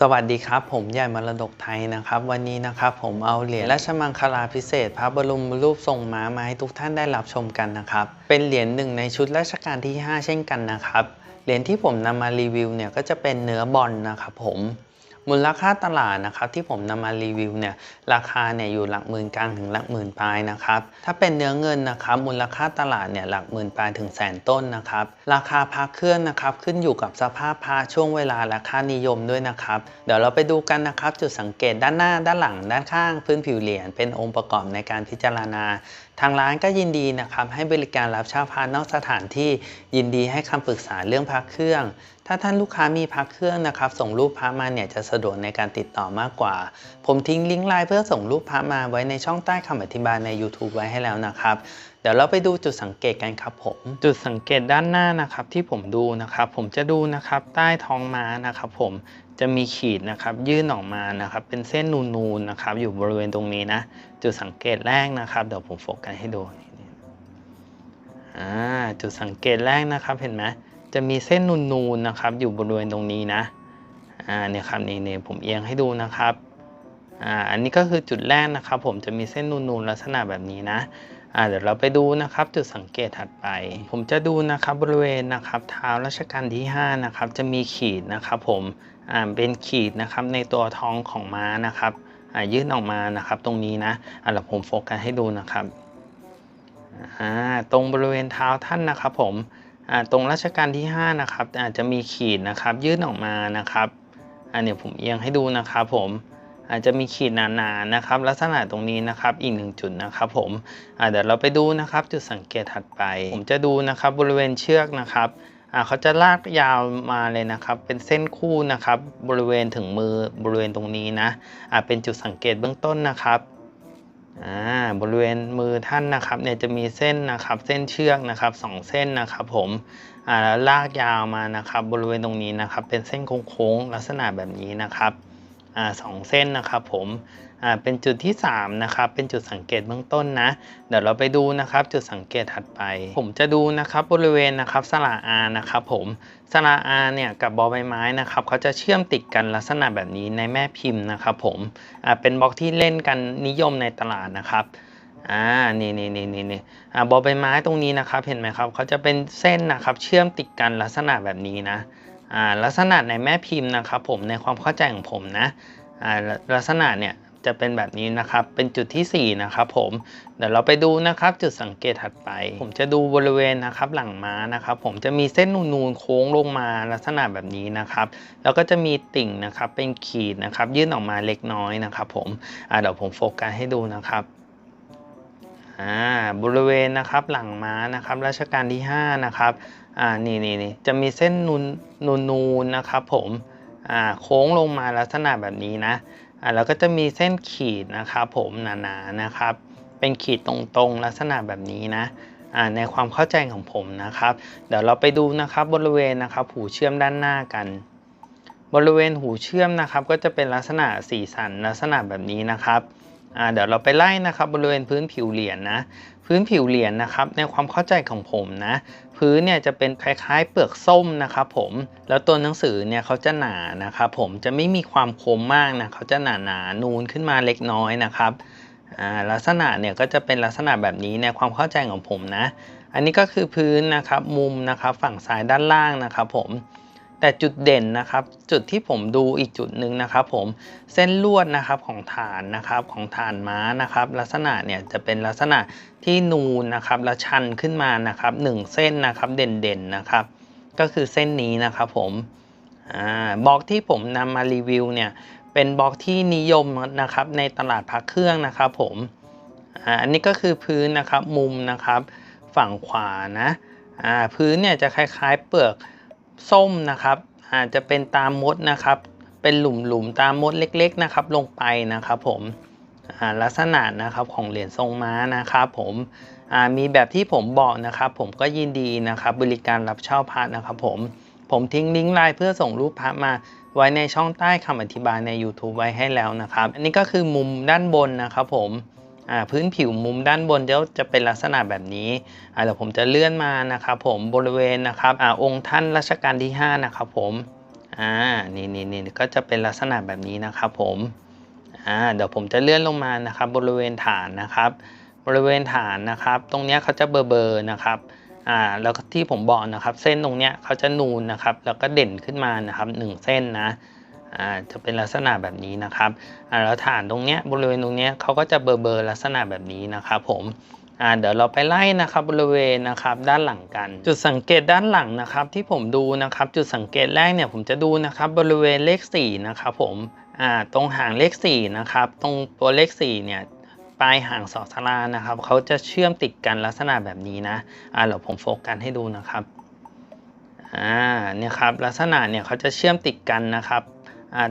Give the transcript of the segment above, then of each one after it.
สวัสดีครับ ผมใหญ่มรดกไทยนะครับ วันนี้นะครับผมเอาเหรียญราชมังคลาพิเศษ พระบรมรูปทรงม้ามาให้ทุกท่านได้รับชมกันนะครับ เป็นเหรียญหนึ่งในชุดราชการที่ 5 เช่นกันนะครับ เหรียญที่ผมนำมารีวิวเนี่ยก็จะเป็นเนื้อบอลนะครับผม มูลค่าตลาดนะครับที่ผมนำมารีวิวเนี่ยราคาเนี่ยอยู่หลักหมื่นกลางถึงหลักหมื่นปลายนะครับถ้าเป็นเนื้อเงินนะครับมูลค่าตลาดเนี่ยหลักหมื่นปลายถึงแสนต้นนะครับราคาพระเครื่องนะครับขึ้นอยู่กับสภาพพระช่วงเวลาและค่านิยมด้วยนะครับเดี๋ยวเราไปดูกันนะครับจุดสังเกตด้านหน้าด้านหลังด้านข้างพื้นผิวเหรียญเป็นองค์ประกอบในการพิจารณา ทางร้านก็ยินดีนะครับให้บริการรับเช่าพระนอกสถานที่ยินดีให้คำปรึกษาเรื่องพระเครื่อง ถ้าท่านลูกค้ามีพระเครื่องนะครับ ส่งรูปพระมาเนี่ยจะสะดวกในการติดต่อมากกว่า ผมทิ้งลิงก์ไลน์เพื่อส่งรูปพระมาไว้ในช่องใต้คำอธิบายใน YouTube ไว้ให้แล้วนะครับเดี๋ยวเราไปดูจุดสังเกตกันครับผม จุดสังเกตด้านหน้านะครับที่ผมดูนะครับ ผมจะดูนะครับใต้ท้องม้านะครับ ผมจะมีขีดนะครับ ยื่นออกมานะครับ เป็นเส้นนูนๆนะครับ อยู่บริเวณตรงนี้นะ จุดสังเกตแรกนะครับ เดี๋ยวผมโฟกัสให้ดูอ่าจุดสังเกตแรกนะครับเห็นไหม จะมีเส้นนูนๆนะครับ อยู่บริเวณตรงนี้นะอ่าเนี่ยครับนี่นี่ผมเอียงให้ดูนะครับอ่าอันนี้ก็คือจุดแรกนะครับ ผมจะมีเส้นนูนๆลักษณะแบบนี้นะอ่าเดี๋ยวเราไปดูนะครับจุดสังเกตถัดไป ผมจะดูนะครับบริเวณนะครับเท้ารัชกาลที่5นะครับจะมีขีดนะครับผมอ่าเป็นขีดนะครับในตัวท้องของม้านะครับอ่ายื่นออกมานะครับตรงนี้นะอ่าเดี๋ยวผมโฟกัสให้ดูนะครับอ่าตรงบริเวณเท้าท่านนะครับผม ตรงรัชกาลที่ 5 นะครับ อาจจะมีขีดนะครับยื่นออกมานะครับอ่าเนี่ยผมเอียงให้ดูนะครับผมอาจจะมีขีดหนาๆนะครับ ลักษณะตรงนี้นะครับอีกหนึ่งจุดนะครับผมเดี๋ยวเราไปดูนะครับ จุดสังเกตถัดไป ผมจะดูนะครับบริเวณเชือกนะครับเขาจะลากยาวมาเลยนะครับ เป็นเส้นคู่นะครับ บริเวณถึงมือบริเวณตรงนี้นะเป็นจุดสังเกตเบื้องต้นนะครับ อ่าบริเวณมือท่านนะครับเนี่ยจะมีเส้นนะครับเส้นเชือกนะครับสองเส้นนะครับผมอ่าแล้วลากยาวมานะครับบริเวณตรงนี้นะครับเป็นเส้นโค้งๆลักษณะแบบนี้นะครับอ่าสองเส้นนะครับผม อ่าเป็นจุดที่ 3 นะครับ เป็นจุดสังเกตเบื้องต้นนะ เดี๋ยวเราไปดูนะครับ จุดสังเกตถัดไป ผมจะดูนะครับบริเวณนะครับสระอานะครับผมสระอาเนี่ยกับบอใบไม้นะครับเขาจะเชื่อมติดกันลักษณะแบบนี้ในแม่พิมพ์นะครับผมอ่าเป็นบล็อกที่เล่นกันนิยมในตลาดนะครับอ่า นี่นี่นี่นี่นี่อ่าบอใบไม้ตรงนี้นะครับ เห็นไหมครับเขาจะเป็นเส้นนะครับ เชื่อมติดกันลักษณะแบบนี้นะ อ่า ลักษณะในแม่พิมพ์นะครับผม ในความเข้าใจของผมนะ อ่า ลักษณะเนี่ย จะเป็นแบบนี้นะครับ เป็นจุดที่ 4 นะครับผม เดี๋ยวเราไปดูนะครับ จุดสังเกตถัดไป ผมจะดูบริเวณนะครับหลังม้านะครับ ผมจะมีเส้นนูนๆโค้งลงมาลักษณะแบบนี้นะครับ แล้วก็จะมีติ่งนะครับเป็นขีดนะครับยื่นออกมาเล็กน้อยนะครับผมเดี๋ยวผมโฟกัสให้ดูนะครับบริเวณนะครับหลังม้านะครับรัชกาลที่ 5 นะครับอ่านี่นี่นี่จะมีเส้นนูนนูนนูนนะครับผมอ่าโค้งลงมาลักษณะแบบนี้นะ อ่าแล้วก็จะมีเส้นขีดนะครับผมหนาๆนะครับ เป็นขีดตรงๆลักษณะแบบนี้นะอ่าในความเข้าใจของผมนะครับ เดี๋ยวเราไปดูนะครับบริเวณนะครับหูเชื่อมด้านหน้ากัน บริเวณหูเชื่อมนะครับ ก็จะเป็นลักษณะสีสันลักษณะแบบนี้นะครับ อ่าเดี๋ยวเราไปไล่นะครับบริเวณพื้นผิวเหรียญนะพื้นผิวเหรียญนะครับในความเข้าใจของผมนะ พื้นเนี่ยจะเป็นคล้ายๆ เปลือกส้มนะครับผมแล้วตัวหนังสือเนี่ยเขาจะหนานะครับผมจะไม่มีความคมมากนะเขาจะหนาหนานูนขึ้นมาเล็กน้อยนะครับลักษณะเนี่ยก็จะเป็นลักษณะแบบนี้ในความเข้าใจของผมนะ อันนี้ก็คือพื้นนะครับมุมนะครับฝั่งซ้ายด้านล่างนะครับผม แต่จุดเด่นนะครับ จุดที่ผมดูอีกจุดหนึ่งนะครับ ผมเส้นลวดนะครับของฐานนะครับของฐานม้านะครับ ลักษณะเนี่ยจะเป็นลักษณะที่นูนนะครับและชันขึ้นมานะครับหนึ่งเส้นนะครับเด่นๆนะครับ ก็คือเส้นนี้นะครับผมบล็อกที่ผมนำมารีวิวเนี่ยเป็นบล็อกที่นิยมนะครับในตลาดพักเครื่องนะครับ ผมอันนี้ก็คือพื้นนะครับมุมนะครับ ฝั่งขวานะพื้นเนี่ยจะคล้ายๆเปลือก ส้มนะครับ อาจจะเป็นตามมดนะครับ เป็นหลุมๆตามมดเล็ก ๆนะครับ ลงไปนะครับผมลักษณะนะครับของเหรียญทรงม้านะครับผมมีแบบที่ผมบอกนะครับ ผมก็ยินดีนะครับ บริการรับเช่าพระนะครับผมผมทิ้งลิงก์ไลน์เพื่อส่งรูปพระมาไว้ในช่องใต้คำอธิบายใน YouTube ไว้ให้แล้วนะครับ อันนี้ก็คือมุมด้านบนนะครับผม พื้นผิวมุมด้านบนจะจะเป็นลักษณะแบบนี้เดี๋ยวผมจะเลื่อนมานะครับผมบริเวณนะครับอองค์ท่านรัชกาลที่ 5 นะครับผมอ่านี่นี่นี่ก็จะเป็นลักษณะแบบนี้นะครับผมอ่าเดี๋ยวผมจะเลื่อนลงมานะครับบริเวณฐานนะครับ บริเวณฐานนะครับ ตรงนี้เขาจะเบอร์เบอร์นะครับอ่าแล้วที่ผมบอกนะครับ เส้นตรงเนี้ยเขาจะนูนนะครับ แล้วก็เด่นขึ้นมานะครับหนึ่งเส้นนะ จะเป็นลักษณะแบบนี้นะครับอ่าแล้วฐานตรงเนี้ยบริเวณตรงเนี้ยเขาก็จะเบอร์เบอร์ลักษณะแบบนี้นะครับผมอ่าเดี๋ยวเราไปไล่นะครับบริเวณนะครับด้านหลังกัน จุดสังเกตด้านหลังนะครับที่ผมดูนะครับจุดสังเกตแรกเนี่ยผมจะดูนะครับบริเวณเลข4นะครับผมอ่าตรงหางเลข4นะครับตรงตัวเลข4เนี่ยปลายหางสอสารานะครับเขาจะเชื่อมติดกันลักษณะแบบนี้นะอ่าเดี๋ยวผมโฟกัสให้ดูนะครับอ่าเนี่ยครับลักษณะเนี่ยเขาจะเชื่อมติดกันนะครับ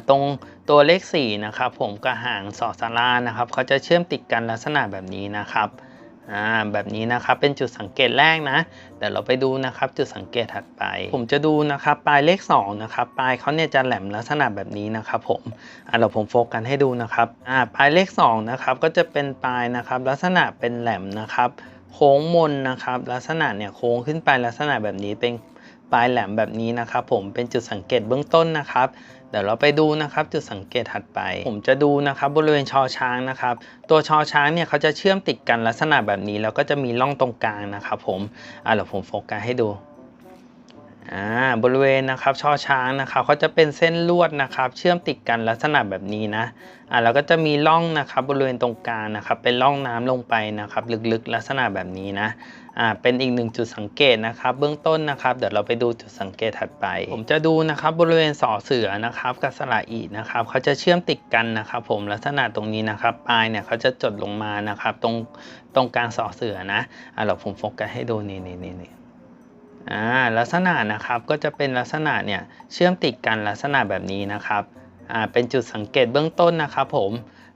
ตรงตัวเลข 4 นะครับ ผมกับหางสอสารานะครับเขาจะเชื่อมติดกันลักษณะแบบนี้นะครับอ่าแบบนี้นะครับเป็นจุดสังเกตแรกนะเดี๋ยวเราไปดูนะครับจุดสังเกตถัดไป ผมจะดูนะครับปลายเลข2นะครับปลายเขาเนี่ยจะแหลมลักษณะแบบนี้นะครับผมอะเราผมโฟกัสให้ดูนะครับอ่าปลายเลข2นะครับก็จะเป็นปลายนะครับลักษณะเป็นแหลมนะครับโค้งมนนะครับลักษณะเนี่ยโค้งขึ้นไปลักษณะแบบนี้เป็น ปลายแหลมแบบนี้นะครับ ผมเป็นจุดสังเกตเบื้องต้นนะครับเดี๋ยวเราไปดูนะครับจุดสังเกตถัดไป ผมจะดูนะครับบริเวณชอช้างนะครับ ตัวชอช้างเนี่ยเขาจะเชื่อมติดกันลักษณะแบบนี้แล้วก็จะมีร่องตรงกลางนะครับ ผมอ่าเดี๋ยวผมโฟกัสให้ดู อ่าบริเวณนะครับช่อช้างนะครับเขาจะเป็นเส้นลวดนะครับ เชื่อมติดกันลักษณะแบบนี้นะอ่าแล้วก็จะมีร่องนะครับบริเวณตรงกลางนะครับ เป็นร่องน้ำลงไปนะครับ ลึกๆลักษณะแบบนี้นะอ่าเป็นอีกหนึ่งจุดสังเกตนะครับ เบื้องต้นนะครับ เดี๋ยวเราไปดูจุดสังเกตถัดไป ผมจะดูนะครับบริเวณสอเสือนะครับกับสระอีนะครับเขาจะเชื่อมติดกันนะครับ ผมลักษณะตรงนี้นะครับปลายเนี่ยเขาจะจดลงมานะครับ ตรงตรงกลางสอเสือนะอ่าเราผมโฟกัสให้ดูนี่นี่นี่ อ่าลักษณะนะครับก็จะเป็นลักษณะเนี่ยเชื่อมติดกันลักษณะแบบนี้นะครับอ่าเป็นจุดสังเกตเบื้องต้นนะครับผม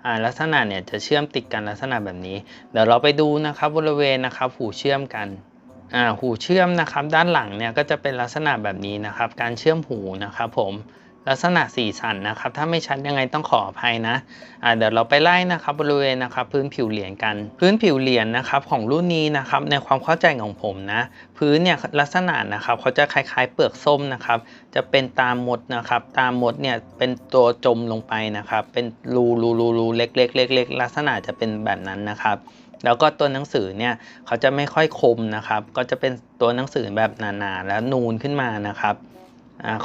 อ่าลักษณะเนี่ยจะเชื่อมติดกันลักษณะแบบนี้ เดี๋ยวเราไปดูนะครับบริเวณนะครับหูเชื่อมกันอ่าหูเชื่อมนะครับด้านหลังเนี่ยก็จะเป็นลักษณะแบบนี้นะครับ การเชื่อมหูนะครับผม ลักษณะสีสันนะครับ ถ้าไม่ชัดยังไงต้องขออภัยนะอ่าเดี๋ยวเราไปไล่นะครับบริเวณนะครับพื้นผิวเหรียญกัน พื้นผิวเหรียญนะครับของรุ่นนี้นะครับในความเข้าใจของผมนะพื้นเนี่ยลักษณะนะครับเขาจะคล้ายๆ เปลือกส้มนะครับจะเป็นตามมดนะครับตามมดเนี่ยเป็นตัวจมลงไปนะครับเป็นรูรูรูรูเล็กๆเล็กๆลักษณะจะเป็นแบบนั้นนะครับแล้วก็ตัวหนังสือเนี่ยเขาจะไม่ค่อยคมนะครับ ก็จะเป็นตัวหนังสือแบบหนาๆแล้วนูนขึ้นมานะครับ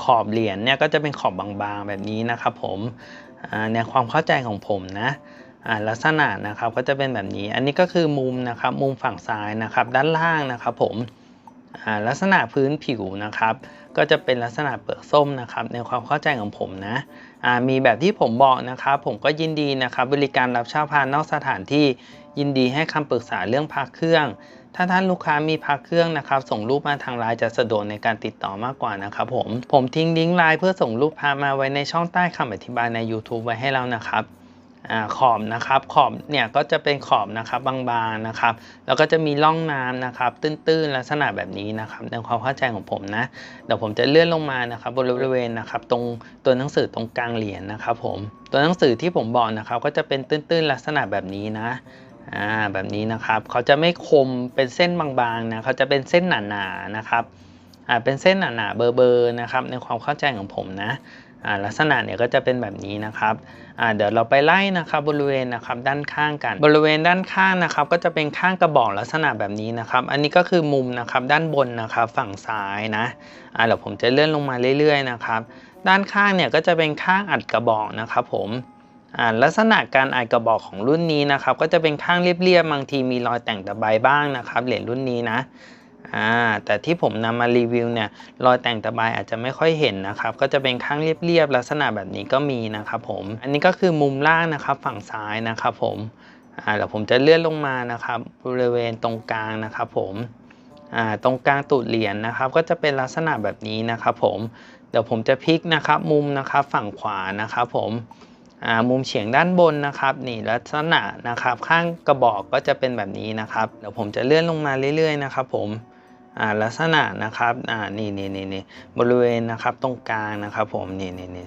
ขอบเหรียญเนี่ยก็จะเป็นขอบบางๆแบบนี้นะครับผมในความเข้าใจของผมนะลักษณะนะครับก็จะเป็นแบบนี้ อันนี้ก็คือมุมนะครับมุมฝั่งซ้ายนะครับด้านล่างนะครับผมลักษณะพื้นผิวนะครับก็จะเป็นลักษณะเปลือกส้มนะครับในความเข้าใจของผมนะมีแบบที่ผมบอกนะครับผมก็ยินดีนะครับบริการรับเช่าพานนอกสถานที่ยินดีให้คำปรึกษาเรื่องพักเครื่อง ถ้าท่านลูกค้ามีพักเครื่องนะครับ ส่งรูปมาทางไลน์จะสะดวกในการติดต่อมากกว่านะครับผม ผมทิ้งลิงก์ไลน์เพื่อส่งรูปพามาไว้ในช่องใต้คำอธิบายใน YouTube ไว้ให้แล้วนะครับอขอบนะครับขอบเนี่ยก็จะเป็นขอบนะครับบางๆนะครับ แล้วก็จะมีร่องน้ำนะครับ ตื้นๆลักษณะแบบนี้นะครับในความเข้าใจของผมนะเดี๋ยวผมจะเลื่อนลงมานะครับบริเวณนะครับ ตรงตัวหนังสือตรงกลางเหรียญนะครับ ผมตัวหนังสือที่ผมบอกนะครับ ก็จะเป็นตื้นๆลักษณะแบบนี้นะ อ่าแบบนี้นะครับเขาจะไม่คมเป็นเส้นบางๆนะเขาจะเป็นเส้นหนาๆนะครับอ่าเป็นเส้นหนาๆเบอร์ๆนะครับในความเข้าใจของผมนะอ่าลักษณะเนี่ยก็จะเป็นแบบนี้นะครับอ่าเดี๋ยวเราไปไล่นะครับบริเวณนะครับด้านข้างกัน บริเวณด้านข้างนะครับ ก็จะเป็นข้างกระบอกลักษณะแบบนี้นะครับ อันนี้ก็คือมุมนะครับด้านบนนะครับฝั่งซ้ายนะอ่าเดี๋ยวผมจะเลื่อนลงมาเรื่อยๆนะครับด้านข้างเนี่ยก็จะเป็นข้างอัดกระบอกนะครับผม ลักษณะการอัดกระบอกของรุ่นนี้นะครับก็จะเป็นข้างเรียบๆบางทีมีรอยแต่งตะไบบ้างนะครับเหรียญรุ่นนี้นะแต่ที่ผมนำมารีวิวเนี่ยรอยแต่งตะไบอาจจะไม่ค่อยเห็นนะครับ ก็จะเป็นข้างเรียบๆลักษณะแบบนี้ก็มีนะครับผมอันนี้ก็คือมุมล่างนะครับฝั่งซ้ายนะครับผมเดี๋ยวผมจะเลื่อนลงมานะครับบริเวณตรงกลางนะครับผมตรงกลางตูดเหรียญนะครับ ก็จะเป็นลักษณะแบบนี้นะครับผมเดี๋ยวผมจะพลิกนะครับมุมนะครับฝั่งขวานะครับผม มุมเฉียงด้านบนนะครับนี่ลักษณะนะครับข้างกระบอกก็จะเป็นแบบนี้นะครับเดี๋ยวผมจะเลื่อนลงมาเรื่อยๆนะครับผมลักษณะนะครับนี่นี่นี่นี่บริเวณนะครับตรงกลางนะครับผมนี่นี่นี่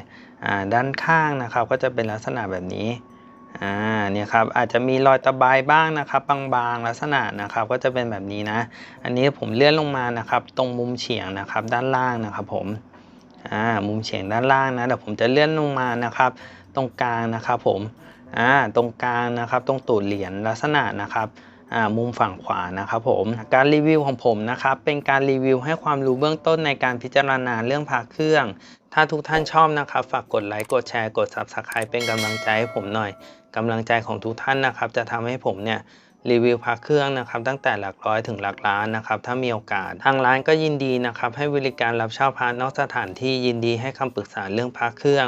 ด้านข้างนะครับก็จะเป็นลักษณะแบบนี้อ่าเนี่ยครับอาจจะมีรอยตะไบบ้างนะครับบางๆลักษณะนะครับก็จะเป็นแบบนี้นะ อันนี้ผมเลื่อนลงมานะครับ ตรงมุมเฉียงนะครับด้านล่างนะครับผมอ่ามุมเฉียงด้านล่างนะเดี๋ยวผมจะเลื่อนลงมานะครับ ตรงกลางนะครับผมอ่าตรงกลางนะครับตรงตูดเหรียญลักษณะนะครับอ่ามุมฝั่งขวานะครับผมการรีวิวของผมนะครับเป็นการรีวิวให้ความรู้เบื้องต้นในการพิจารณาเรื่องพระเครื่อง ถ้าทุกท่านชอบนะครับ ฝากกดไลค์กดแชร์กด Subscribe เป็นกำลังใจให้ผมหน่อยกำลังใจของทุกท่านนะครับ จะทำให้ผมเนี่ยรีวิวพระเครื่องนะครับตั้งแต่หลักร้อยถึงหลักล้านนะครับถ้ามีโอกาส ทางร้านก็ยินดีนะครับให้บริการรับเช่าพระนอกสถานที่ยินดีให้คำปรึกษาเรื่องพระเครื่อง